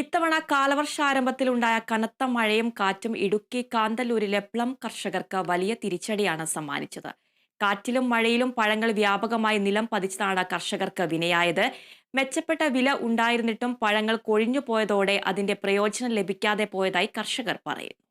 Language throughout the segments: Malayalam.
ഇത്തവണ കാലവർഷാരംഭത്തിൽ ഉണ്ടായ കനത്ത മഴയും കാറ്റും ഇടുക്കി കാന്തല്ലൂരിലെ പ്ലം കർഷകർക്ക് വലിയ തിരിച്ചടിയാണ് സമ്മാനിച്ചത്. കാറ്റിലും മഴയിലും പഴങ്ങൾ വ്യാപകമായി നിലം പതിച്ചതാണ് കർഷകർക്ക് വിനയായത്. മെച്ചപ്പെട്ട വില ഉണ്ടായിരുന്നിട്ടും പഴങ്ങൾ കൊഴിഞ്ഞു പോയതോടെ അതിന്റെ പ്രയോജനം ലഭിക്കാതെ പോയതായി കർഷകർ പറയുന്നു.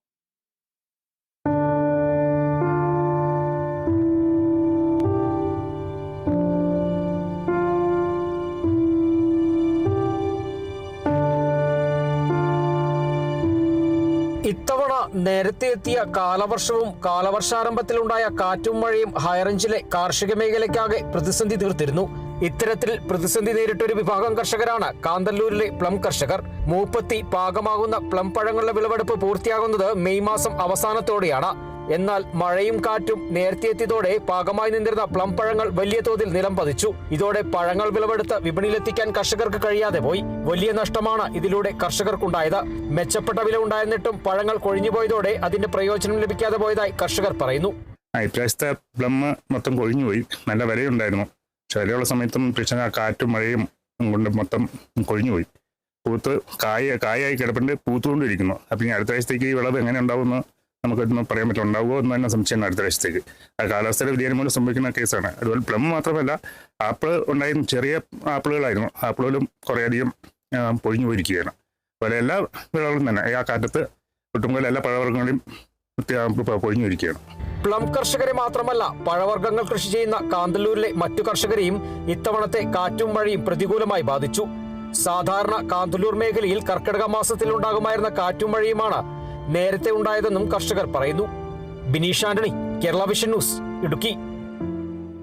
ഇത്തവണ നേരത്തെ എത്തിയ കാലവർഷവും കാലവർഷാരംഭത്തിലുണ്ടായ കാറ്റും മഴയും ഹൈറേഞ്ചിലെ കാർഷിക മേഖലയ്ക്കാകെ പ്രതിസന്ധി തീർത്തിരുന്നു. ഇത്തരത്തിൽ പ്രതിസന്ധി നേരിട്ടൊരു വിഭാഗം കർഷകരാണ് കാന്തല്ലൂരിലെ പ്ലം കർഷകർ. മൂപ്പത്തി പാകമാകുന്ന പ്ലം പഴങ്ങളുടെ വിളവെടുപ്പ് പൂർത്തിയാകുന്നത് മെയ് മാസം അവസാനത്തോടെയാണ്. എന്നാൽ മഴയും കാറ്റും നേരത്തെത്തിയതോടെ പാകമായി നിന്നിരുന്ന പ്ലം പഴങ്ങൾ വലിയ തോതിൽ നിലം പതിച്ചു. ഇതോടെ പഴങ്ങൾ വിളവെടുത്ത് വിപണിയിലെത്തിക്കാൻ കർഷകർക്ക് കഴിയാതെ പോയി. വലിയ നഷ്ടമാണ് ഇതിലൂടെ കർഷകർക്കുണ്ടായത്. മെച്ചപ്പെട്ട വില ഉണ്ടായിരുന്നിട്ടും പഴങ്ങൾ കൊഴിഞ്ഞുപോയതോടെ അതിന്റെ പ്രയോജനം ലഭിക്കാതെ പോയതായി കർഷകർ പറയുന്നു. ഇപ്രാവശ്യത്തെ പ്ലം മൊത്തം കൊഴിഞ്ഞുപോയി നല്ല വിലയുണ്ടായിരുന്നു. പക്ഷെ വിലയുള്ള സമയത്തും പ്രശ്നം കാറ്റും മഴയും കൊണ്ട് മൊത്തം കൊഴിഞ്ഞുപോയി പൂത്ത് കായ കായായി കിടപ്പുണ്ട് പൂത്തുകൊണ്ടിരിക്കുന്നു. അപ്പം ഇനി അടുത്ത ആഴ്ചത്തേക്ക് ഈ വിളവ് എങ്ങനെ ഉണ്ടാവുമെന്ന് നമുക്കൊന്നും പറയാൻ പറ്റില്ല. ഉണ്ടാവുമോ എന്ന് തന്നെ സംശയമാണ് അടുത്ത ആഴ്ചത്തേക്ക്. ആ കാലാവസ്ഥയുടെ വ്യതിയാനം മൂലം സംഭവിക്കുന്ന കേസാണ്. അതുപോലെ പ്ലം മാത്രമല്ല ആപ്പിൾ ഉണ്ടായിരുന്ന ചെറിയ ആപ്പിളുകളായിരുന്നു. ആപ്പിളുകളും കുറേയധികം പൊഴിഞ്ഞു പോയിരിക്കുകയാണ്. അതുപോലെ എല്ലാ വിളകളും തന്നെ ആ കാറ്റത്ത് കുട്ടുമ്പോൾ എല്ലാ പഴവർഗങ്ങളെയും പൊഴിഞ്ഞു പോയിരിക്കുകയാണ്. പ്ലം കർഷകരെ മാത്രമല്ല പഴവർഗങ്ങൾ കൃഷി ചെയ്യുന്ന കാന്തല്ലൂരിലെ മറ്റു കർഷകരെയും ഇത്തവണത്തെ കാറ്റും മഴയും പ്രതികൂലമായി ബാധിച്ചു. സാധാരണ കാന്തല്ലൂർ മേഖലയിൽ കർക്കിടക മാസത്തിൽ ഉണ്ടാകുമായിരുന്ന കാറ്റും മഴയുമാണ് നേരത്തെ ഉണ്ടായതെന്നും കർഷകർ പറയുന്നു. Bineesh Antony Kerala vision news Idukki.